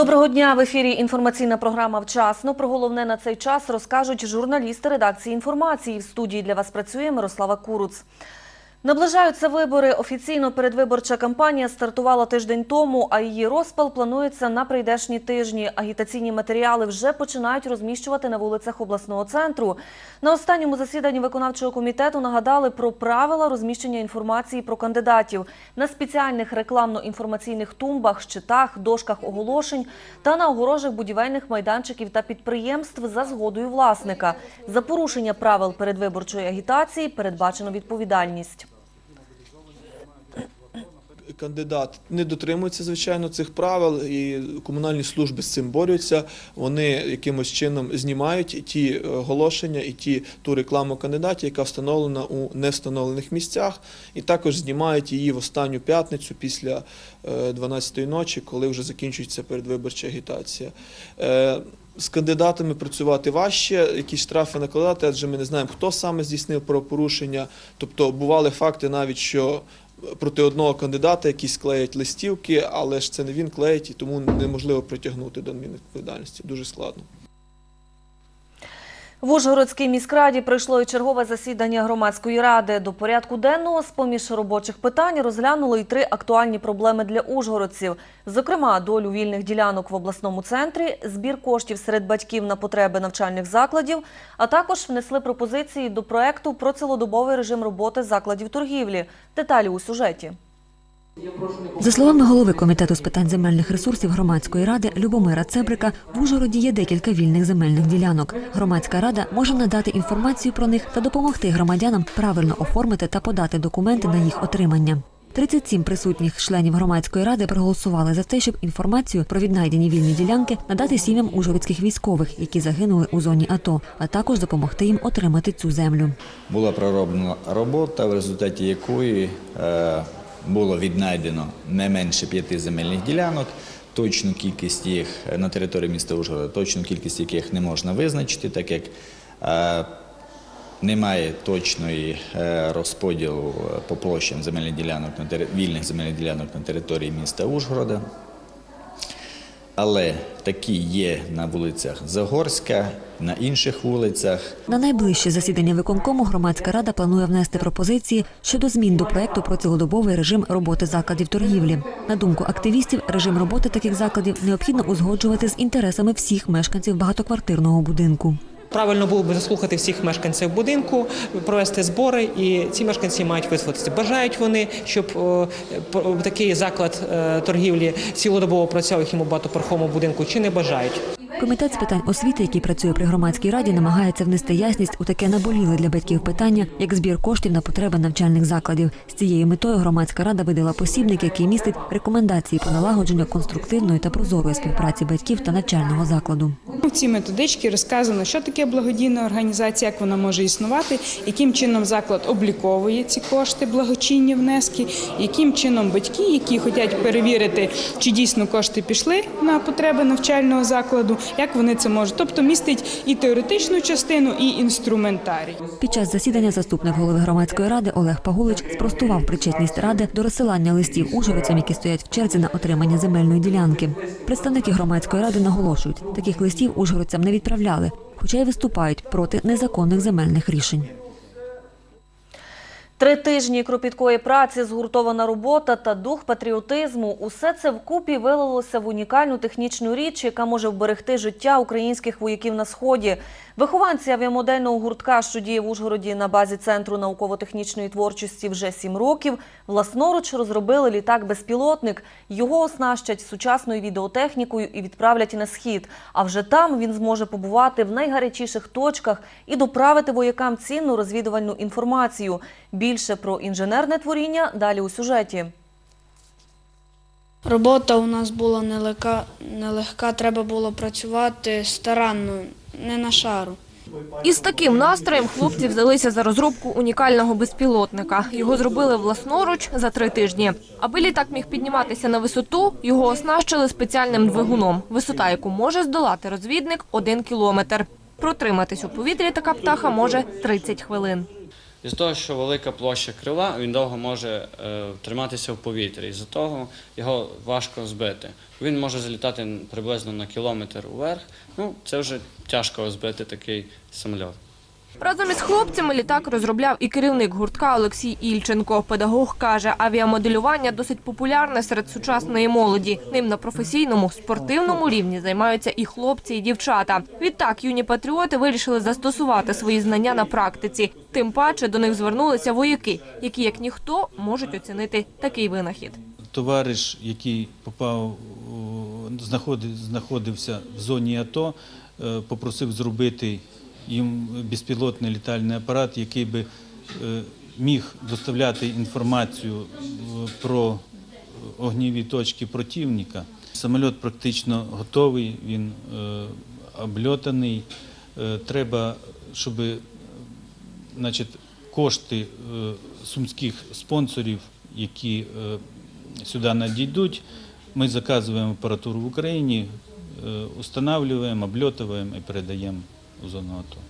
Доброго дня в ефірі. Інформаційна програма Вчасно. Про головне на цей час розкажуть журналісти редакції інформації. В студії для вас працює Мирослава Куруц. Наближаються вибори. Офіційно передвиборча кампанія стартувала тиждень тому, а її розпал планується на прийдешні тижні. Агітаційні матеріали вже починають розміщувати на вулицях обласного центру. На останньому засіданні виконавчого комітету нагадали про правила розміщення інформації про кандидатів на спеціальних рекламно-інформаційних тумбах, щитах, дошках оголошень та на огорожах будівельних майданчиків та підприємств за згодою власника. За порушення правил передвиборчої агітації передбачено відповідальність. Кандидат не дотримується, звичайно, цих правил, і комунальні служби з цим борються. Вони якимось чином знімають ті оголошення і ті ту рекламу кандидатів, яка встановлена у невстановлених місцях, і також знімають її в останню п'ятницю після 12-ї ночі, коли вже закінчується передвиборча агітація. Е, З кандидатами працювати важче, якісь штрафи накладати, адже ми не знаємо, хто саме здійснив правопорушення. Тобто бували факти навіть, що проти одного кандидата якісь клеять листівки, але ж це не він клеїть, і тому неможливо притягнути до адмінвідповідальності. Дуже складно. В Ужгородській міськраді пройшло і чергове засідання громадської ради. До порядку денного з-поміж робочих питань розглянули й три актуальні проблеми для ужгородців. Зокрема, долю вільних ділянок в обласному центрі, збір коштів серед батьків на потреби навчальних закладів, а також внесли пропозиції до проекту про цілодобовий режим роботи закладів торгівлі. Деталі у сюжеті. За словами голови комітету з питань земельних ресурсів громадської ради Любомира Цебрика, в Ужгороді є декілька вільних земельних ділянок. Громадська рада може надати інформацію про них та допомогти громадянам правильно оформити та подати документи на їх отримання. 37 присутніх членів громадської ради проголосували за те, щоб інформацію про віднайдені вільні ділянки надати сім'ям ужгородських військових, які загинули у зоні АТО, а також допомогти їм отримати цю землю. Була пророблена робота, в результаті якої е, було віднайдено не менше п'яти земельних ділянок. Точну кількість їх на території міста Ужгорода, точну кількість яких не можна визначити, так як е, немає точної е, розподілу е, по площам земельних ділянок вільних земельних ділянок на території міста Ужгорода. Але такі є на вулицях Загорська, на інших вулицях. На найближче засідання виконкому громадська рада планує внести пропозиції щодо змін до проекту про цілодобовий режим роботи закладів торгівлі. На думку активістів, режим роботи таких закладів необхідно узгоджувати з інтересами всіх мешканців багатоквартирного будинку. Правильно було б заслухати всіх мешканців будинку, провести збори, і ці мешканці мають висловитися. Бажають вони, щоб е, такий заклад е, торгівлі цілодобово працював їхньому багатоповерховому будинку, чи не бажають. Комітет з питань освіти, який працює при громадській раді, намагається внести ясність у таке наболіле для батьків питання, як збір коштів на потреби навчальних закладів. З цією метою громадська рада видала посібник, який містить рекомендації по налагодженню конструктивної та прозорої співпраці батьків та навчального закладу. В цій методичці розказано, що таке благодійна організація, як вона може існувати, яким чином заклад обліковує ці кошти, благочинні внески, яким чином батьки, які хочуть перевірити, чи дійсно кошти пішли на потреби навчального закладу, як вони це можуть. Тобто містить і теоретичну частину, і інструментарій. Під час засідання заступник голови громадської ради Олег Пагулич спростував причетність ради до розсилання листів ужгородцям, які стоять в черзі на отримання земельної ділянки. Представники громадської ради наголошують, таких листів ужгородцям не відправляли, хоча й виступають проти незаконних земельних рішень. Три тижні кропіткої праці, згуртована робота та дух патріотизму – усе це вкупі вилилося в унікальну технічну річ, яка може вберегти життя українських вояків на Сході. Вихованці авіамодельного гуртка, що діє в Ужгороді на базі Центру науково-технічної творчості вже сім років, власноруч розробили літак-безпілотник. Його оснащать сучасною відеотехнікою і відправлять на Схід. А вже там він зможе побувати в найгарячіших точках і доправити воякам цінну розвідувальну інформацію. Більше про інженерне творіння далі у сюжеті. Робота у нас була нелегка, нелегка, треба було працювати старанно, не на шару. Із таким настроєм хлопці взялися за розробку унікального безпілотника. Його зробили власноруч за три тижні. Аби літак міг підніматися на висоту, його оснащили спеціальним двигуном, висота яку може здолати розвідник – один кілометр. Протриматись у повітрі така птаха може 30 хвилин. Із того, що велика площа крила, він довго може е, триматися в повітрі. І з того його важко збити. Він може залітати приблизно на кілометр уверх. Ну, це вже тяжко збити такий самоліт. Разом із хлопцями літак розробляв і керівник гуртка Олексій Ільченко. Педагог каже, авіамоделювання досить популярне серед сучасної молоді. Ним на професійному спортивному рівні займаються і хлопці, і дівчата. Відтак юні патріоти вирішили застосувати свої знання на практиці. Тим паче до них звернулися вояки, які як ніхто можуть оцінити такий винахід. товариш, який попав, знаходи- знаходився в зоні АТО, е, попросив зробити їм безпілотний літальний апарат, який би е, міг доставляти інформацію е, про огніві точки противника. Самоліт практично готовий, він е, обльотаний. Треба, щоб значить, кошти сумських спонсорів, які сюди надійдуть, ми заказуємо апаратуру в Україні, устанавливаємо, обльотуємо і передаємо у зону АТО.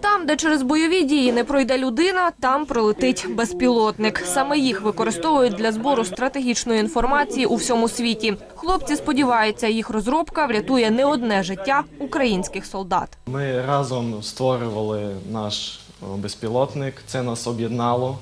Там, де через бойові дії не пройде людина, там пролетить безпілотник. Саме їх використовують для збору стратегічної інформації у всьому світі. Хлопці сподіваються, їх розробка врятує не одне життя українських солдат. Ми разом створювали наш безпілотник. Це нас об'єднало.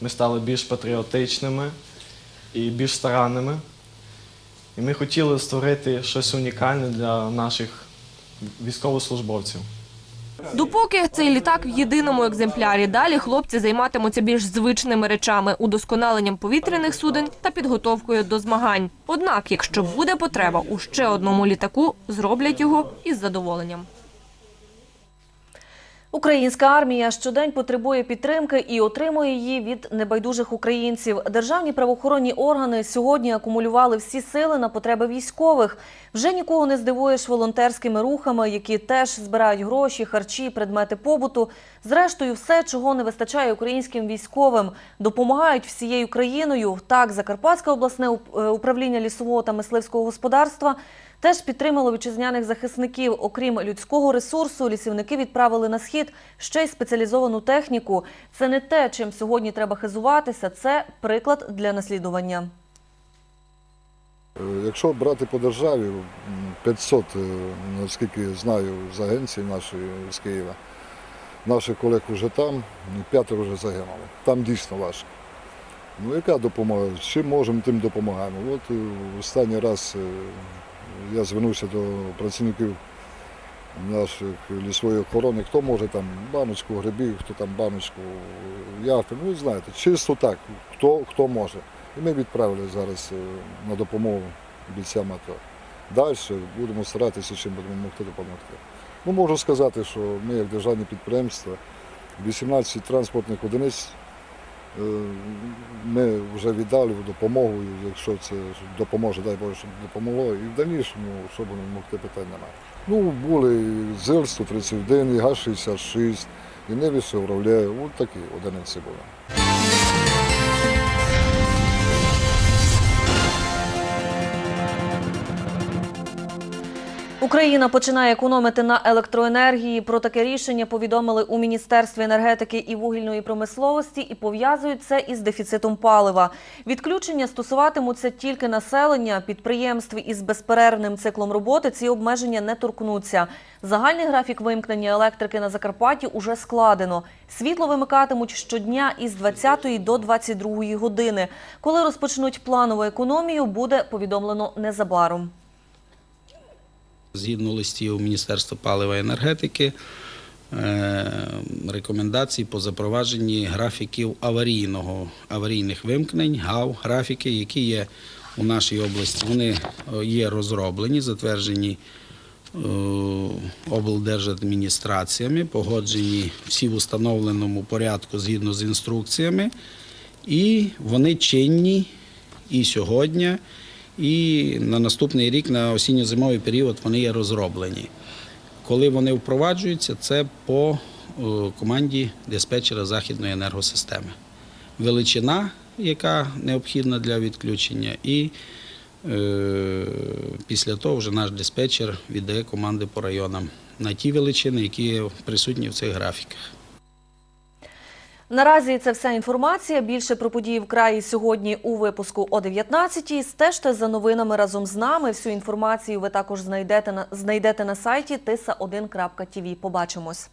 Ми стали більш патріотичними і більш старанними. І ми хотіли створити щось унікальне для наших військовослужбовців. Допоки цей літак в єдиному екземплярі, далі хлопці займатимуться більш звичними речами, удосконаленням повітряних суден та підготовкою до змагань. Однак, якщо буде потреба у ще одному літаку, зроблять його із задоволенням. Українська армія щодень потребує підтримки і отримує її від небайдужих українців. Державні правоохоронні органи сьогодні акумулювали всі сили на потреби військових. Вже нікого не здивуєш волонтерськими рухами, які теж збирають гроші, харчі, предмети побуту. Зрештою, все, чого не вистачає українським військовим, допомагають всією країною. Так, Закарпатське обласне е, управління лісового та мисливського господарства Теж підтримало вітчизняних захисників. Окрім людського ресурсу, лісівники відправили на схід ще й спеціалізовану техніку. Це не те, чим сьогодні треба хизуватися. Це приклад для наслідування. Е, Якщо брати по державі, 500, е, наскільки знаю, з агенції нашої з Києва, наших колег вже там, п'ятеро вже загинули. Там дійсно важко. Ну, яка допомога? Чим можемо, тим допомагаємо. От е, останній раз я звернувся до працівників наших лісової охорони, хто може там баночку грибів, хто там баночку яфи. Ну, знаєте, чисто так, хто, хто може. І ми відправили зараз е, на допомогу бійцям АТО. Далі будемо старатися, чим будемо могти допомогти. Ну, можу сказати, що ми, як державне підприємство, 18 транспортних одиниць ми вже віддали допомогу, якщо це допоможе, дай Боже, щоб допомогло. І в дальнішому, що будемо могти, питань немає. Ну, були і ЗИЛ-131, і ГАЗ-66, і Неві Шевроле, от такі одиниці були. Україна починає економити на електроенергії. Про таке рішення повідомили у Міністерстві енергетики і вугільної промисловості і пов'язують це із дефіцитом палива. Відключення стосуватимуться тільки населення, підприємств із безперервним циклом роботи. Ці обмеження не торкнуться. Загальний графік вимкнення електрики на Закарпатті уже складено. Світло вимикатимуть щодня із 20 до 22 години. Коли розпочнуть планову економію, буде повідомлено незабаром. Згідно листів Міністерства палива і енергетики, е, рекомендацій по запровадженні графіків аварійного, аварійних вимкнень, ГАВ, графіки, які є у нашій області. Вони е, є розроблені, затверджені е, облдержадміністраціями, погоджені всі в установленому порядку згідно з інструкціями, і вони чинні і сьогодні. І на наступний рік, на осінньо-зимовий період, вони є розроблені. Коли вони впроваджуються, це по е, команді диспетчера західної енергосистеми. Величина, яка необхідна для відключення, і е, після того вже наш диспетчер віддає команди по районам на ті величини, які присутні в цих графіках. Наразі це вся інформація. Більше про події в краї сьогодні у випуску о 19-й. Стежте за новинами разом з нами. Всю інформацію ви також знайдете на, знайдете на сайті tisa1.tv. Побачимось.